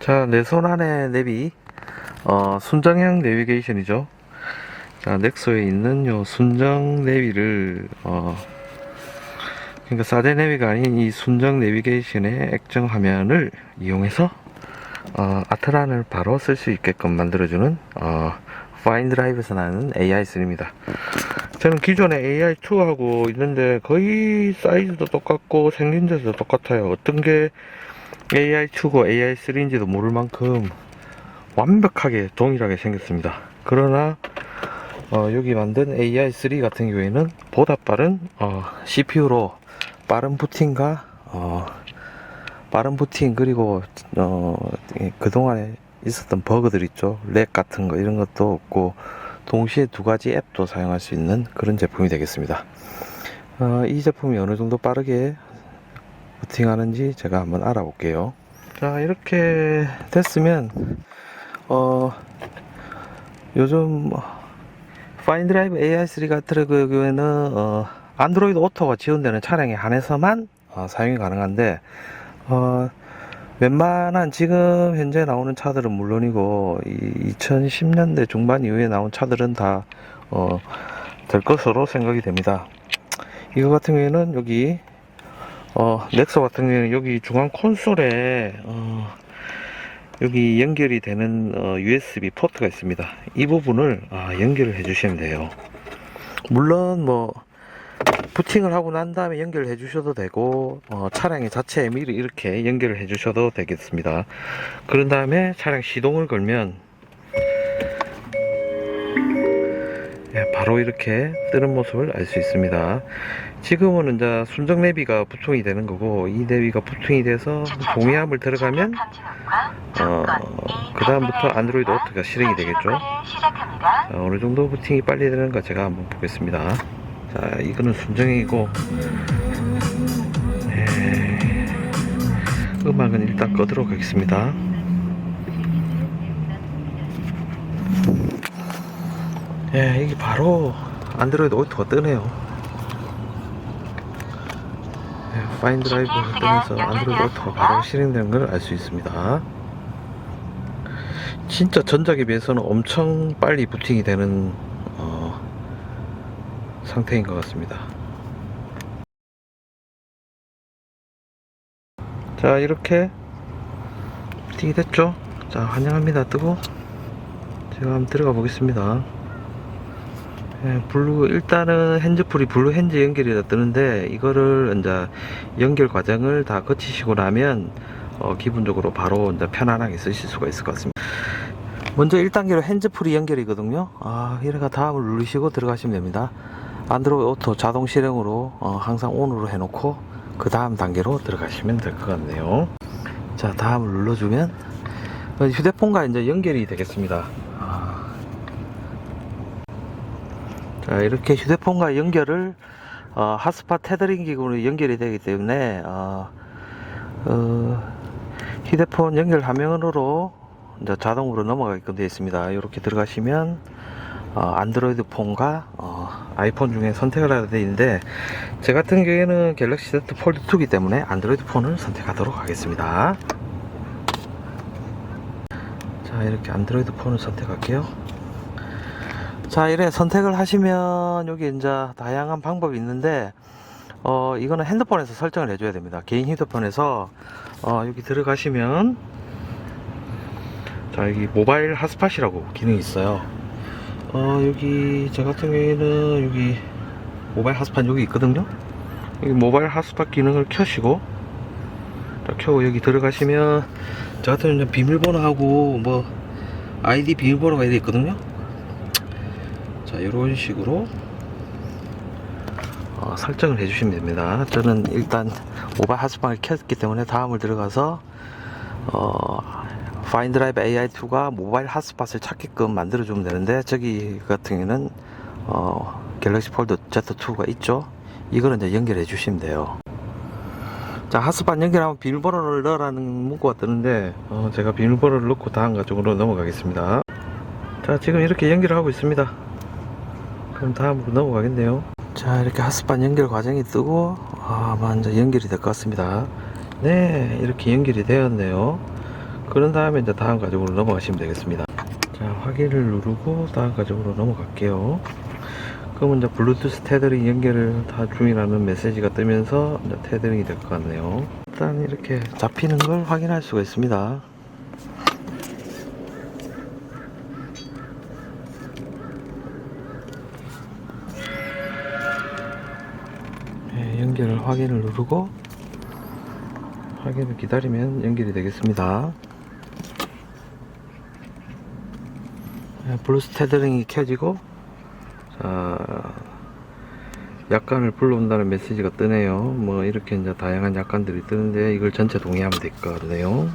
자, 내 손 안에 내비, 어, 순정형 내비게이션이죠. 자, 넥소에 있는 요 순정 내비를, 어, 그러니까 사제 내비가 아닌 이 순정 내비게이션의 액정 화면을 이용해서, 어, 아트란을 바로 쓸 수 있게끔 만들어주는, 어, 파인드라이브에서 나는 AI3입니다. 저는 기존에 AI2하고 있는데 거의 사이즈도 똑같고 생긴 데도 똑같아요. 어떤 게 AI2고 AI3인지도 모를 만큼 완벽하게 동일하게 생겼습니다. 그러나 어, 여기 만든 AI3 같은 경우에는 보다 빠른 어, CPU로 빠른 부팅과 어, 빠른 부팅 그리고 어, 예, 그동안에 있었던 버그들 있죠 렉 같은 거 이런 것도 없고 동시에 두 가지 앱도 사용할 수 있는 그런 제품이 되겠습니다. 어, 이 제품이 어느 정도 빠르게 부팅하는지 제가 한번 알아볼게요. 자, 이렇게 됐으면, 어, 요즘, 파인드라이브 AI3 같은 경우에는, 어, 안드로이드 오토가 지원되는 차량에 한해서만 어, 사용이 가능한데, 어, 웬만한 지금 현재 나오는 차들은 물론이고, 이 2010년대 중반 이후에 나온 차들은 다, 어, 될 것으로 생각이 됩니다. 이거 같은 경우에는 여기 어, 넥서 같은 경우는 여기 중앙 콘솔에, 어, 여기 연결이 되는, 어, USB 포트가 있습니다. 이 부분을, 아, 연결을 해주시면 돼요. 물론, 뭐, 부팅을 하고 난 다음에 연결을 해주셔도 되고, 어, 차량의 자체에 미리 이렇게 연결을 해 주셔도 되겠습니다. 그런 다음에 차량 시동을 걸면, 바로 이렇게 뜨는 모습을 알 수 있습니다. 지금은 이제 순정 내비가 부팅이 되는 거고 이 내비가 부팅이 돼서 동의함을 들어가면 어, 그 다음부터 안드로이드 오토가 실행이 되겠죠. 자, 어느 정도 부팅이 빨리 되는가 제가 한번 보겠습니다. 자, 이거는 순정이고 네, 음악은 일단 끄도록 하겠습니다. 예, 이게 바로 안드로이드 오토가 뜨네요. 예, 파인 드라이브를 뜨면서 안드로이드 오토가 바로 실행되는 걸 알 수 있습니다. 진짜 전작에 비해서는 엄청 빨리 부팅이 되는 어, 상태인 것 같습니다. 자 이렇게 부팅이 됐죠? 자 환영합니다 뜨고 제가 한번 들어가 보겠습니다. 예, 블루 일단은 핸즈풀이 블루 핸즈 연결이 다 뜨는데 이거를 이제 연결 과정을 다 거치시고 나면 어, 기본적으로 바로 이제 편안하게 쓰실 수가 있을 것 같습니다. 먼저 1단계로 핸즈풀이 연결이거든요. 아, 이래가 다음을 누르시고 들어가시면 됩니다. 안드로이드 오토 자동 실행으로 어, 항상 온으로 해놓고 그 다음 단계로 들어가시면 될 것 같네요. 자, 다음을 눌러주면 어, 휴대폰과 이제 연결이 되겠습니다. 아, 자, 이렇게 휴대폰과 연결을 어, 핫스팟 테더링 기구로 연결이 되기 때문에 어, 어, 휴대폰 연결 화면으로 자동으로 넘어가게끔 되어 있습니다. 이렇게 들어가시면 어, 안드로이드 폰과 어, 아이폰 중에 선택을 하게 되어 있는데 제 같은 경우에는 갤럭시 Z 폴드 2이기 때문에 안드로이드 폰을 선택하도록 하겠습니다. 자 이렇게 안드로이드 폰을 선택할게요. 자 이래 선택을 하시면 여기 이제 다양한 방법이 있는데 어 이거는 핸드폰에서 설정을 해줘야 됩니다. 개인 휴대폰에서 어 여기 들어가시면 자 여기 모바일 핫스팟이라고 기능이 있어요. 어 여기 저 같은 경우에는 여기 모바일 핫스팟 여기 있거든요. 여기 모바일 핫스팟 기능을 켜시고 자, 켜고 여기 들어가시면 저 같은 경우는 비밀번호하고 뭐 아이디 비밀번호가 이렇게 있거든요 자 이런 식으로 어, 설정을 해주시면 됩니다. 저는 일단 모바일 핫스팟을 켰기 때문에 다음을 들어가서 어, 파인드라이브 AI2가 모바일 핫스팟을 찾게끔 만들어 주면 되는데 저기 같은 경우는 어, 갤럭시 폴드 Z2가 있죠? 이거는 이제 연결해 주시면 돼요. 자 핫스팟 연결하면 비밀번호를 넣으라는 문구가 뜨는데 어, 제가 비밀번호를 넣고 다음과 쪽으로 넘어가겠습니다. 자 지금 이렇게 연결을 하고 있습니다 그럼 다음으로 넘어가겠네요 자 이렇게 핫스팟 연결 과정이 뜨고 아, 이제 연결이 될 것 같습니다 네 이렇게 연결이 되었네요 그런 다음에 이제 다음 과정으로 넘어가시면 되겠습니다. 자, 확인을 누르고 다음 과정으로 넘어갈게요. 그러면 이제 블루투스 테더링 연결을 다 중이라는 메시지가 뜨면서 테더링이 될 것 같네요. 일단 이렇게 잡히는 걸 확인할 수가 있습니다. 네, 연결 확인을 누르고 확인을 기다리면 연결이 되겠습니다. 네, 블루스 테더링이 켜지고 자 약관을 불러온다는 메시지가 뜨네요. 뭐 이렇게 이제 다양한 약관들이 뜨는데 이걸 전체 동의하면 될 것 같네요.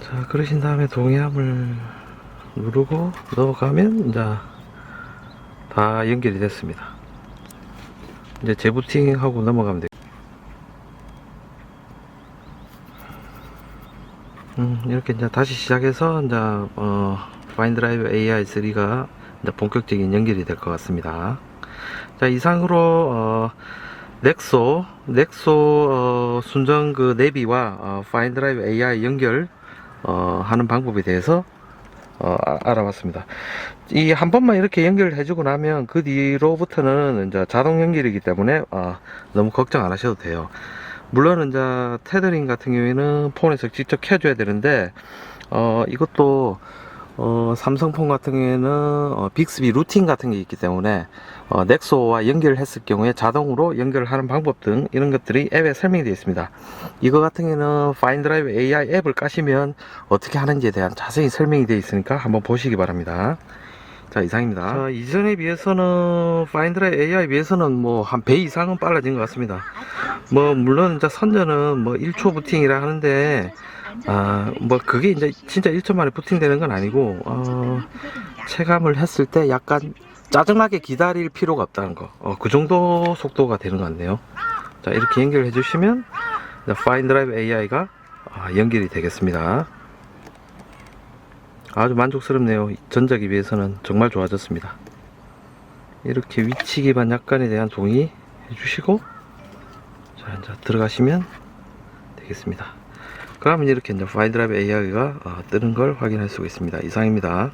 자 그러신 다음에 동의함을 누르고 넣어가면 이제 다 연결이 됐습니다. 이제 재부팅 하고 넘어가면 돼요. 음, 이렇게 이제 다시 시작해서 이제 어, 파인드라이브 AI 3가 이제 본격적인 연결이 될 것 같습니다. 자 이상으로 어, 넥소 넥소 어, 순정 그 내비와 어, 파인드라이브 AI 연결 어, 하는 방법에 대해서 어, 아- 알아봤습니다. 이 한 번만 이렇게 연결해주고 나면 그 뒤로부터는 이제 자동 연결이기 때문에 어, 너무 걱정 안 하셔도 돼요. 물론 이제 테더링 같은 경우에는 폰에서 직접 켜줘야 되는데 어, 이것도 어, 삼성폰 같은 경우에는 어, 빅스비 루팅 같은 게 있기 때문에 어, 넥소와 연결했을 경우에 자동으로 연결하는 방법 등 이런 것들이 앱에 설명이 되어 있습니다. 이거 같은 경우에는 파인드라이브 AI 앱을 까시면 어떻게 하는지에 대한 자세히 설명이 되어 있으니까 한번 보시기 바랍니다. 자 이상입니다. 자, 이전에 비해서는 파인드라이브 AI에 비해서는 뭐 한 배 이상은 빨라진 것 같습니다. 뭐 물론 이제 선전은 뭐 1초 부팅이라 하는데 아 뭐 그게 이제 진짜 1초 만에 부팅되는 건 아니고 어, 체감을 했을 때 약간 짜증나게 기다릴 필요가 없다는 거. 어, 그 정도 속도가 되는 것 같네요. 자 이렇게 연결해 주시면 파인드라이브 AI가 아, 연결이 되겠습니다. 아주 만족스럽네요. 전작에 비해서는 정말 좋아졌습니다. 이렇게 위치 기반 약관에 대한 동의 해주시고 자 이제 들어가시면 되겠습니다. 그러면 이렇게 이제 파인드라이브 AI가 어, 뜨는 걸 확인할 수가 있습니다. 이상입니다.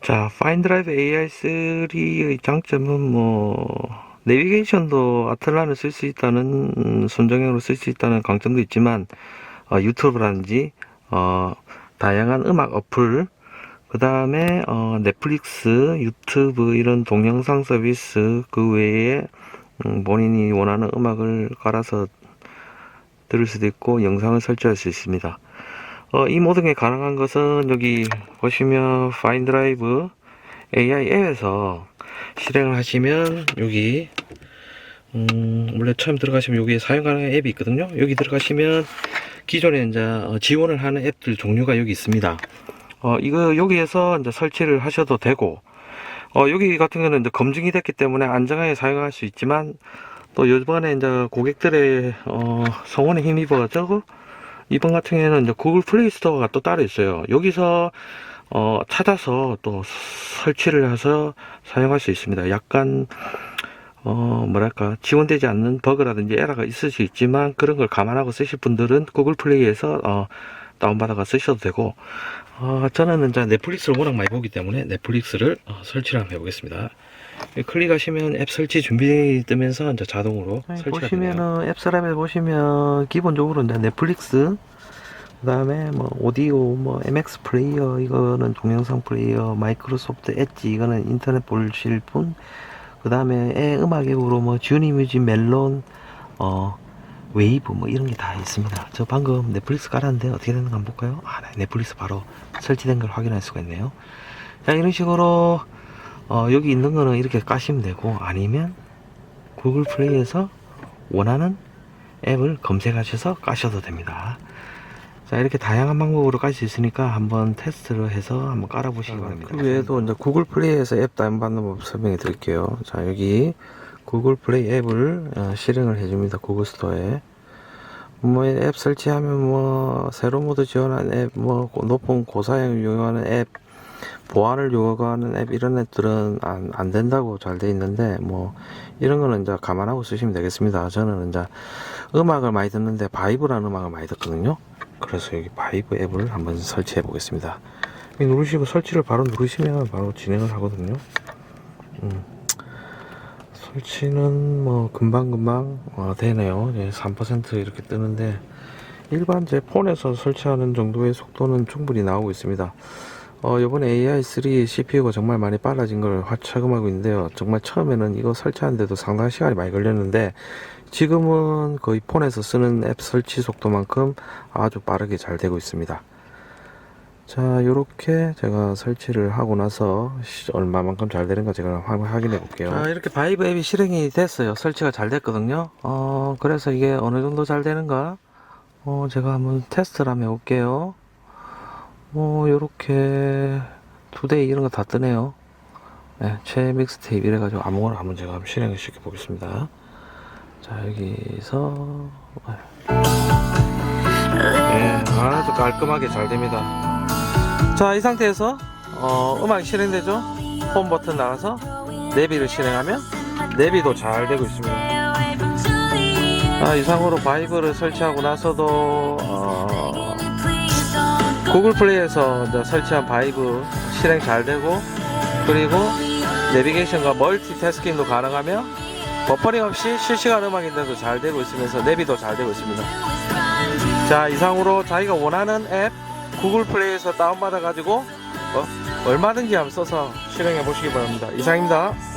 자, 파인드라이브 AI3의 장점은 뭐 내비게이션도 아틀란을 쓸 수 있다는 음, 순정형으로 쓸 수 있다는 강점도 있지만 어, 유튜브라든지 어, 다양한 음악 어플 그 다음에 어, 넷플릭스, 유튜브 이런 동영상 서비스 그 외에 음, 본인이 원하는 음악을 깔아서 들을 수도 있고 영상을 설치할 수 있습니다. 어, 이 모든 게 가능한 것은 여기 보시면 파인드라이브 AI 앱에서 실행을 하시면 여기 음, 원래 처음 들어가시면 여기 사용 가능한 앱이 있거든요. 여기 들어가시면 기존에 이제 어, 지원을 하는 앱들 종류가 여기 있습니다. 어, 이거 여기에서 이제 설치를 하셔도 되고 어, 여기 같은 경우는 이제 검증이 됐기 때문에 안정하게 사용할 수 있지만 또 이번에 이제 고객들의 어, 성원에 힘입어가지고 이번 같은 경우에는 이제 구글 플레이 스토어가 또 따로 있어요. 여기서 어, 찾아서 또 설치를 해서 사용할 수 있습니다. 약간 어, 뭐랄까 지원되지 않는 버그라든지 에러가 있을 수 있지만 그런 걸 감안하고 쓰실 분들은 구글 플레이에서 어, 다운받아가 쓰셔도 되고 어, 저는 이제 넷플릭스를 워낙 많이 보기 때문에 넷플릭스를 어, 설치를 한번 해보겠습니다. 여기 클릭하시면 앱 설치 준비 뜨면서 이제 자동으로 설치가 되네요. 보시면은 앱스랍에 보시면 기본적으로 이제 넷플릭스 그다음에 뭐 오디오 뭐 MX 플레이어 이거는 동영상 플레이어 마이크로소프트 엣지 이거는 인터넷 보실 분 그다음에 음악 앱으로 뭐 주니 뮤직 멜론 어 웨이브 뭐 이런 게 다 있습니다. 저 방금 넷플릭스 깔았는데 어떻게 되는가 한번 볼까요? 아, 네, 넷플릭스 바로 설치된 걸 확인할 수가 있네요. 자, 이런 식으로 어, 여기 있는 거는 이렇게 까시면 되고 아니면 구글 플레이에서 원하는 앱을 검색하셔서 까셔도 됩니다. 자, 이렇게 다양한 방법으로 깔 수 있으니까 한번 테스트를 해서 한번 깔아보시기 바랍니다. 그 외에도 이제 구글 플레이에서 앱 다운받는 법 설명해 드릴게요. 자, 여기 구글 플레이 앱을 어, 실행을 해줍니다. 구글 스토어에. 뭐 앱 설치하면 뭐 세로 모드 지원한 앱, 뭐 고- 높은 고사양을 이용하는 앱, 보안을 요구하는 앱 이런 앱들은 안, 안 된다고 잘 돼 있는데 뭐 이런 거는 이제 감안하고 쓰시면 되겠습니다. 저는 이제 음악을 많이 듣는데 바이브라는 음악을 많이 듣거든요. 그래서 여기 바이브 앱을 한번 설치해 보겠습니다. 누르시고 설치를 바로 누르시면 바로 진행을 하거든요. 음. 설치는 뭐 금방금방 어, 되네요. 예, 3% 이렇게 뜨는데 일반 제 폰에서 설치하는 정도의 속도는 충분히 나오고 있습니다. 어, 이번에 AI3 CPU가 정말 많이 빨라진 걸 활착음하고 있는데요. 정말 처음에는 이거 설치하는데도 상당한 시간이 많이 걸렸는데 지금은 거의 폰에서 쓰는 앱 설치 속도만큼 아주 빠르게 잘 되고 있습니다. 자, 요렇게 제가 설치를 하고 나서 시- 얼마만큼 잘 되는가 제가 확인해 볼게요. 자, 이렇게 바이브 앱이 실행이 됐어요. 설치가 잘 됐거든요. 어, 그래서 이게 어느 정도 잘 되는가? 어, 제가 한번 테스트를 한번 해볼게요. 어, 요렇게 투데이 이런 거 다 뜨네요. 네, 최믹스 테이프 이래가지고 아무거나 한번 제가 한번 실행을 시켜 보겠습니다. 자, 여기서. 네, 아주 깔끔하게 잘 됩니다. 자, 이 상태에서, 어, 음악이 실행되죠? 홈 버튼 나가서 내비를 실행하면 내비도 잘 되고 있습니다. 아, 이상으로 바이브를 설치하고 나서도, 어, 구글 플레이에서 설치한 바이브 실행 잘 되고 그리고 내비게이션과 멀티태스킹도 가능하며 버퍼링 없이 실시간 음악인데도 잘 되고 있으면서 내비도 잘 되고 있습니다. 자 이상으로 자기가 원하는 앱 구글 플레이에서 다운받아 가지고 어, 얼마든지 한번 써서 실행해 보시기 바랍니다. 이상입니다.